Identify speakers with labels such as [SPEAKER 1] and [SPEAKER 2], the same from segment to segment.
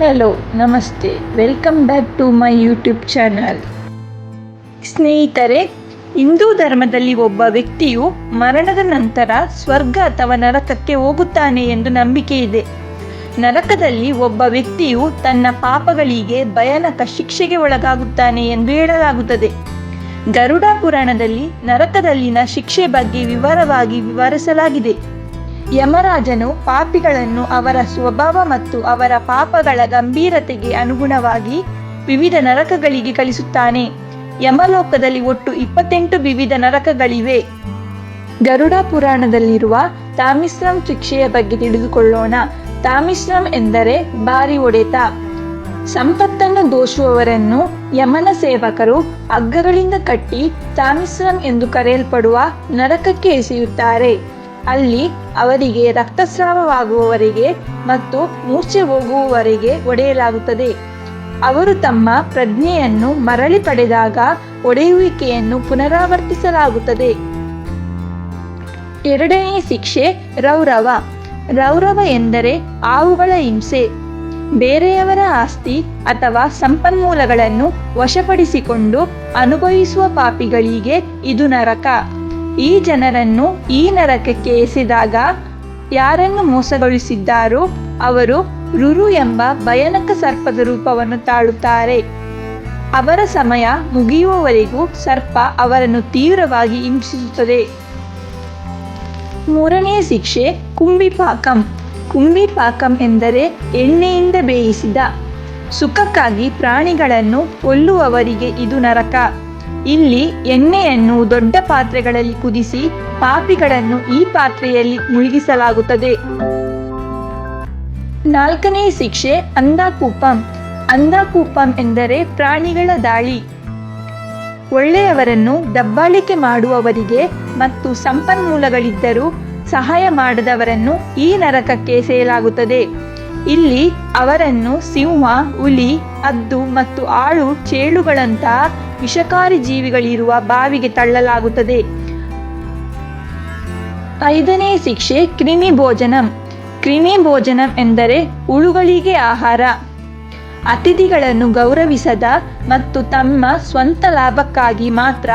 [SPEAKER 1] Hello ನಮಸ್ತೆ. Welcome back to my YouTube channel ಸ್ನೇಹಿತರೆ, ಹಿಂದೂ ಧರ್ಮದಲ್ಲಿ ಒಬ್ಬ ವ್ಯಕ್ತಿಯು ಮರಣದ ನಂತರ ಸ್ವರ್ಗ ಅಥವಾ ನರಕಕ್ಕೆ ಹೋಗುತ್ತಾನೆ ಎಂದು ನಂಬಿಕೆ ಇದೆ. ನರಕದಲ್ಲಿ ಒಬ್ಬ ವ್ಯಕ್ತಿಯು ತನ್ನ ಪಾಪಗಳಿಗೆ ಭಯಾನಕ ಶಿಕ್ಷೆಗೆ ಒಳಗಾಗುತ್ತಾನೆ ಎಂದು ಹೇಳಲಾಗುತ್ತದೆ. ಗರುಡ ಪುರಾಣದಲ್ಲಿ ನರಕದಲ್ಲಿನ ಶಿಕ್ಷೆ ಬಗ್ಗೆ ವಿವರವಾಗಿ ವಿವರಿಸಲಾಗಿದೆ. ಯಮರಾಜನು ಪಾಪಿಗಳನ್ನು ಅವರ ಸ್ವಭಾವ ಮತ್ತು ಅವರ ಪಾಪಗಳ ಗಂಭೀರತೆಗೆ ಅನುಗುಣವಾಗಿ ವಿವಿಧ ನರಕಗಳಿಗೆ ಕಳಿಸುತ್ತಾನೆ ಯಮಲೋಕದಲ್ಲಿ ಒಟ್ಟು ಇಪ್ಪತ್ತೆಂಟು ವಿವಿಧ ನರಕಗಳಿವೆ. ಗರುಡ ಪುರಾಣದಲ್ಲಿರುವ ತಾಮಿಸ್ರಂ ಶಿಕ್ಷೆಯ ಬಗ್ಗೆ ತಿಳಿದುಕೊಳ್ಳೋಣ. ತಾಮಿಸ್ರಂ ಎಂದರೆ ಭಾರಿ ಒಡೆತ ಸಂಪತ್ತನ್ನು ದೋಷುವವರನ್ನು ಯಮನ ಸೇವಕರು ಹಗ್ಗಗಳಿಂದ ಕಟ್ಟಿ ತಾಮಿಸ್ರಂ ಎಂದು ಕರೆಯಲ್ಪಡುವ ನರಕಕ್ಕೆ ಎಸೆಯುತ್ತಾರೆ. ಅಲ್ಲಿ ಅವರಿಗೆ ರಕ್ತಸ್ರಾವವಾಗುವವರೆಗೆ ಮತ್ತು ಮೂರ್ಛೆ ಹೋಗುವವರೆಗೆ ಒಡೆಯಲಾಗುತ್ತದೆ. ಅವರು ತಮ್ಮ ಪ್ರಜ್ಞೆಯನ್ನು ಮರಳಿ ಪಡೆದಾಗ ಒಡೆಯುವಿಕೆಯನ್ನು ಪುನರಾವರ್ತಿಸಲಾಗುತ್ತದೆ. ಎರಡನೇ ಶಿಕ್ಷೆ ರೌರವ. ರೌರವ ಎಂದರೆ ಆವುಗಳ ಹಿಂಸೆ. ಬೇರೆಯವರ ಆಸ್ತಿ ಅಥವಾ ಸಂಪನ್ಮೂಲಗಳನ್ನು ವಶಪಡಿಸಿಕೊಂಡು ಅನುಭವಿಸುವ ಪಾಪಿಗಳಿಗೆ ಇದು ನರಕ. ಈ ಜನರನ್ನು ಈ ನರಕಕ್ಕೆ ಎಸೆದಾಗ ಯಾರನ್ನು ಮೋಸಗೊಳಿಸಿದ್ದಾರೋ ಅವರು ರುರು ಎಂಬ ಭಯಾನಕ ಸರ್ಪದ ರೂಪವನ್ನು ತಾಳುತ್ತಾರೆ. ಅವರ ಸಮಯ ಮುಗಿಯುವವರೆಗೂ ಸರ್ಪ ಅವರನ್ನು ತೀವ್ರವಾಗಿ ಹಿಂಸಿಸುತ್ತದೆ. ಮೂರನೇ ಶಿಕ್ಷೆ ಕುಂಬಿಪಾಕಂ ಕುಂಬಿಪಾಕಂ ಎಂದರೆ ಎಣ್ಣೆಯಿಂದ ಬೇಯಿಸಿದ. ಸುಖಕ್ಕಾಗಿ ಪ್ರಾಣಿಗಳನ್ನು ಕೊಲ್ಲುವವರಿಗೆ ಇದು ನರಕ. ಇಲ್ಲಿ ಎಣ್ಣೆಯನ್ನು ದೊಡ್ಡ ಪಾತ್ರೆಗಳಲ್ಲಿ ಕುದಿಸಿ ಪಾಪಿಗಳನ್ನು ಈ ಪಾತ್ರೆಯಲ್ಲಿ ಮುಳುಗಿಸಲಾಗುತ್ತದೆ. ನಾಲ್ಕನೇ ಶಿಕ್ಷೆ ಅಂಧಾಕೂಪಂ. ಅಂಧಾಕೂಪಂ ಎಂದರೆ ಪ್ರಾಣಿಗಳ ದಾಳಿ. ಒಳ್ಳೆಯವರನ್ನು ದಬ್ಬಾಳಿಕೆ ಮಾಡುವವರಿಗೆ ಮತ್ತು ಸಂಪನ್ಮೂಲಗಳಿದ್ದರೂ ಸಹಾಯ ಮಾಡದವರನ್ನು ಈ ನರಕಕ್ಕೆ ಎಸೆಯಲಾಗುತ್ತದೆ ಇಲ್ಲಿ ಅವರನ್ನು ಸಿಂಹ, ಹುಲಿ, ಹದ್ದು ಮತ್ತು ಆಳು ಚೇಳುಗಳಂತಹ ವಿಷಕಾರಿ ಜೀವಿಗಳಿರುವ ಬಾವಿಗೆ ತಳ್ಳಲಾಗುತ್ತದೆ. ಐದನೇ ಶಿಕ್ಷೆ ಕ್ರಿಮಿ ಭೋಜನಂ ಕ್ರಿಮಿ ಭೋಜನಂ ಎಂದರೆ ಹುಳುಗಳಿಗೆ ಆಹಾರ. ಅತಿಥಿಗಳನ್ನು ಗೌರವಿಸದ ಮತ್ತು ತಮ್ಮ ಸ್ವಂತ ಲಾಭಕ್ಕಾಗಿ ಮಾತ್ರ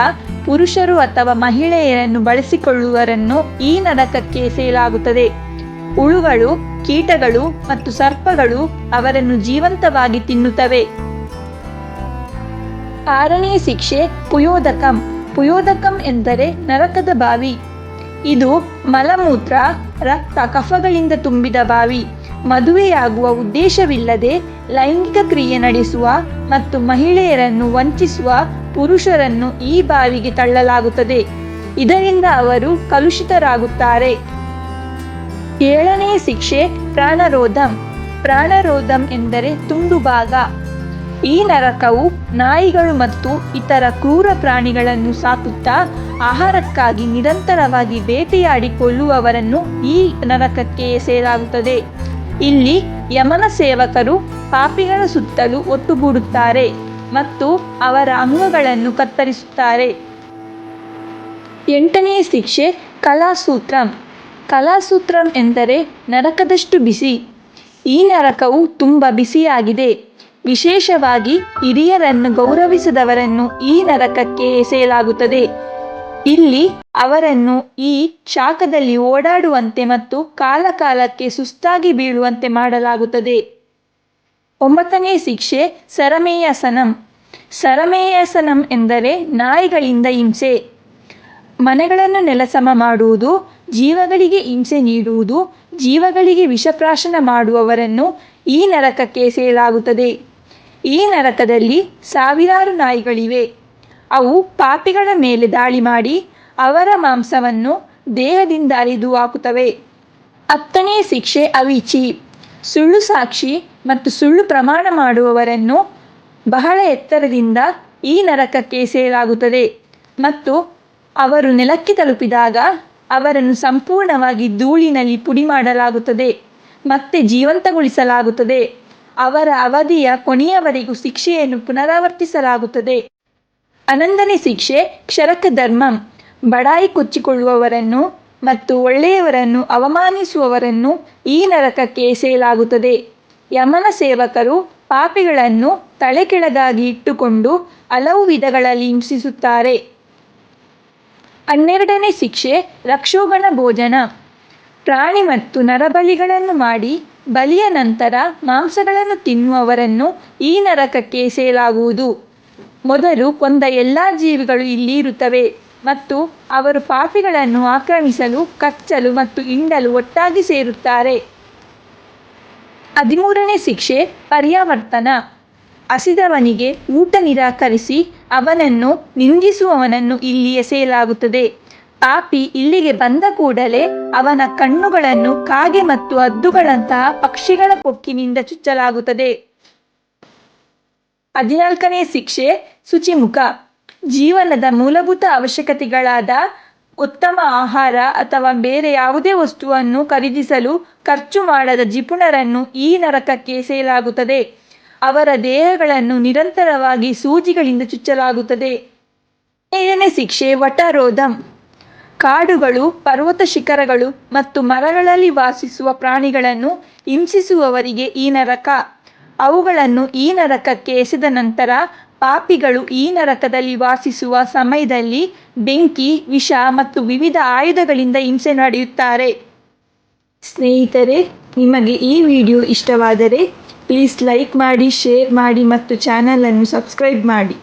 [SPEAKER 1] ಪುರುಷರು ಅಥವಾ ಮಹಿಳೆಯರನ್ನು ಬಳಸಿಕೊಳ್ಳುವರನ್ನು ಈ ನರಕಕ್ಕೆ ಎಸೆಯಲಾಗುತ್ತದೆ ಹುಳುಗಳು, ಕೀಟಗಳು ಮತ್ತು ಸರ್ಪಗಳು ಅವರನ್ನು ಜೀವಂತವಾಗಿ ತಿನ್ನುತ್ತವೆ. ಆರನೇ ಶಿಕ್ಷೆ, ಪುಯೋದಕಂ. ಪುಯೋದಕಂ ಎಂದರೆ ನರಕದ ಬಾವಿ. ಇದು ಮಲಮೂತ್ರ, ರಕ್ತ ಕಫಗಳಿಂದ ತುಂಬಿದ ಬಾವಿ. ಮದುವೆಯಾಗುವ ಉದ್ದೇಶವಿಲ್ಲದೆ ಲೈಂಗಿಕ ಕ್ರಿಯೆ ನಡೆಸುವ ಮತ್ತು ಮಹಿಳೆಯರನ್ನು ವಂಚಿಸುವ ಪುರುಷರನ್ನು ಈ ಬಾವಿಗೆ ತಳ್ಳಲಾಗುತ್ತದೆ. ಇದರಿಂದ ಅವರು ಕಲುಷಿತರಾಗುತ್ತಾರೆ. ಏಳನೇ ಶಿಕ್ಷೆ ಪ್ರಾಣರೋಧಂ. ಪ್ರಾಣರೋಧಂ ಎಂದರೆ ತುಂಡು ಭಾಗ. ಈ ನರಕವು ನಾಯಿಗಳು ಮತ್ತು ಇತರ ಕ್ರೂರ ಪ್ರಾಣಿಗಳನ್ನು ಸಾಕುತ್ತಾ ಆಹಾರಕ್ಕಾಗಿ ನಿರಂತರವಾಗಿ ಬೇಟೆಯಾಡಿಕೊಳ್ಳುವವರನ್ನು ಈ ನರಕಕ್ಕೆ ಸೇರಾಗುತ್ತದೆ ಇಲ್ಲಿ ಯಮನ ಸೇವಕರು ಪಾಪಿಗಳ ಸುತ್ತಲೂ ಒಟ್ಟುಗೂಡುತ್ತಾರೆ ಮತ್ತು ಅವರ ಅಂಗಗಳನ್ನು ಕತ್ತರಿಸುತ್ತಾರೆ. ಎಂಟನೇ ಶಿಕ್ಷೆ ಕಲಾಸೂತ್ರಂ. ಕಲಾಸೂತ್ರಂ ಎಂದರೆ ನರಕದಷ್ಟು ಬಿಸಿ. ಈ ನರಕವು ತುಂಬ ಬಿಸಿಯಾಗಿದೆ. ವಿಶೇಷವಾಗಿ ಹಿರಿಯರನ್ನು ಗೌರವಿಸದವರನ್ನು ಈ ನರಕಕ್ಕೆ ಎಸೆಯಲಾಗುತ್ತದೆ. ಇಲ್ಲಿ ಅವರನ್ನು ಈ ಶಾಖದಲ್ಲಿ ಓಡಾಡುವಂತೆ ಮತ್ತು ಕಾಲಕಾಲಕ್ಕೆ ಸುಸ್ತಾಗಿ ಬೀಳುವಂತೆ ಮಾಡಲಾಗುತ್ತದೆ. ಒಂಬತ್ತನೇ ಶಿಕ್ಷೆ, ಸರಮೇಯಸನಂ. ಸರಮೇಯಸನಂ ಎಂದರೆ ನಾಯಿಗಳಿಂದ ಹಿಂಸೆ. ಮನೆಗಳನ್ನು ನೆಲಸಮ ಮಾಡುವುದು ಜೀವಗಳಿಗೆ ಹಿಂಸೆ ನೀಡುವುದು, ಜೀವಗಳಿಗೆ ವಿಷಪ್ರಾಶನ ಮಾಡುವವರನ್ನು ಈ ನರಕಕ್ಕೆ ಸೇರಲಾಗುತ್ತದೆ. ಈ ನರಕದಲ್ಲಿ ಸಾವಿರಾರು ನಾಯಿಗಳಿವೆ. ಅವು ಪಾಪಿಗಳ ಮೇಲೆ ದಾಳಿ ಮಾಡಿ ಅವರ ಮಾಂಸವನ್ನು ದೇಹದಿಂದ ಅರಿದು ಹಾಕುತ್ತವೆ. ಹತ್ತನೇ ಶಿಕ್ಷೆ ಅವಿಚಿ. ಸುಳ್ಳು ಸಾಕ್ಷಿ ಮತ್ತು ಸುಳ್ಳು ಪ್ರಮಾಣ ಮಾಡುವವರನ್ನು ಬಹಳ ಎತ್ತರದಿಂದ ಈ ನರಕಕ್ಕೆ ಸೇರಲಾಗುತ್ತದೆ. ಮತ್ತು ಅವರು ನೆಲಕ್ಕೆ ತಲುಪಿದಾಗ ಅವರನ್ನು ಸಂಪೂರ್ಣವಾಗಿ ಧೂಳಿನಲ್ಲಿ ಪುಡಿ ಮಾಡಲಾಗುತ್ತದೆ ಮತ್ತೆ ಜೀವಂತಗೊಳಿಸಲಾಗುತ್ತದೆ. ಅವರ ಅವಧಿಯ ಕೊನೆಯವರೆಗೂ ಶಿಕ್ಷೆಯನ್ನು ಪುನರಾವರ್ತಿಸಲಾಗುತ್ತದೆ. ಅನಂದನೇ ಶಿಕ್ಷೆ, ಕ್ಷರಕ ಧರ್ಮಂ. ಬಡಾಯಿ ಕೊಚ್ಚಿಕೊಳ್ಳುವವರನ್ನು ಮತ್ತು ಒಳ್ಳೆಯವರನ್ನು ಅವಮಾನಿಸುವವರನ್ನು ಈ ನರಕಕ್ಕೆ ಎಸೆಯಲಾಗುತ್ತದೆ. ಯಮನ ಸೇವಕರು ಪಾಪಿಗಳನ್ನು ತಲೆಕೆಳಗಾಗಿ ಇಟ್ಟುಕೊಂಡು ಹಲವು ವಿಧಗಳಲ್ಲಿ ಹಿಂಸಿಸುತ್ತಾರೆ. ಹನ್ನೆರಡನೇ ಶಿಕ್ಷೆ, ರಕ್ಷೋಗಣ ಭೋಜನ. ಪ್ರಾಣಿ ಮತ್ತು ನರಬಲಿಗಳನ್ನು ಮಾಡಿ, ಬಲಿಯ ನಂತರ ಮಾಂಸಗಳನ್ನು ತಿನ್ನುವವರನ್ನು ಈ ನರಕಕ್ಕೆ ಎಸೆಯಲಾಗುವುದು ಮೊದಲು ಕೊಂದ ಎಲ್ಲ ಜೀವಿಗಳು ಇಲ್ಲಿ ಇರುತ್ತವೆ ಮತ್ತು ಅವರು ಪಾಪಿಗಳನ್ನು ಆಕ್ರಮಿಸಲು, ಕಚ್ಚಲು ಮತ್ತು ಹಿಂಡಲು ಒಟ್ಟಾಗಿ ಸೇರುತ್ತಾರೆ. ಹದಿಮೂರನೇ ಶಿಕ್ಷೆ, ಪರ್ಯಾವರ್ತನ. ಹಸಿದವನಿಗೆ ಊಟ ನಿರಾಕರಿಸಿ ಅವನನ್ನು ನಿಂದಿಸುವವನನ್ನು ಇಲ್ಲಿ ಎಸೆಯಲಾಗುತ್ತದೆ ಪಾಪಿ ಇಲ್ಲಿಗೆ ಬಂದ ಕೂಡಲೇ ಅವನ ಕಣ್ಣುಗಳನ್ನು ಕಾಗೆ ಮತ್ತು ಹದ್ದುಗಳಂತಹ ಪಕ್ಷಿಗಳ ಕೊಕ್ಕಿನಿಂದ ಚುಚ್ಚಲಾಗುತ್ತದೆ. ಹದಿನಾಲ್ಕನೇ ಶಿಕ್ಷೆ, ಶುಚಿಮುಖ. ಜೀವನದ ಮೂಲಭೂತ ಅವಶ್ಯಕತೆಗಳಾದ ಉತ್ತಮ ಆಹಾರ ಅಥವಾ ಬೇರೆ ಯಾವುದೇ ವಸ್ತುವನ್ನು ಖರೀದಿಸಲು ಖರ್ಚು ಮಾಡದ ಜಿಪುಣರನ್ನು ಈ ನರಕಕ್ಕೆ ಎಸೆಯಲಾಗುತ್ತದೆ ಅವರ ದೇಹಗಳನ್ನು ನಿರಂತರವಾಗಿ ಸೂಜಿಗಳಿಂದ ಚುಚ್ಚಲಾಗುತ್ತದೆ. ಏಳನೇ ಶಿಕ್ಷೆ ವಟರೋಧಂ ಕಾಡುಗಳು, ಪರ್ವತ ಶಿಖರಗಳು ಮತ್ತು ಮರಗಳಲ್ಲಿ ವಾಸಿಸುವ ಪ್ರಾಣಿಗಳನ್ನು ಹಿಂಸಿಸುವವರಿಗೆ ಈ ನರಕ. ಅವುಗಳನ್ನು ಈ ನರಕಕ್ಕೆ ಎಸೆದ ನಂತರ ಪಾಪಿಗಳು ಈ ನರಕದಲ್ಲಿ ವಾಸಿಸುವ ಸಮಯದಲ್ಲಿ ಬೆಂಕಿ, ವಿಷ ಮತ್ತು ವಿವಿಧ ಆಯುಧಗಳಿಂದ ಹಿಂಸೆ ನಡೆಯುತ್ತಾರೆ. ಸ್ನೇಹಿತರೆ, ನಿಮಗೆ ಈ ವಿಡಿಯೋ ಇಷ್ಟವಾದರೆ ಪ್ಲೀಸ್ ಲೈಕ್ ಮಾಡಿ ಶೇರ್ ಮಾಡಿ ಮತ್ತು ಚಾನಲನ್ನು ಸಬ್ಸ್ಕ್ರೈಬ್ ಮಾಡಿ.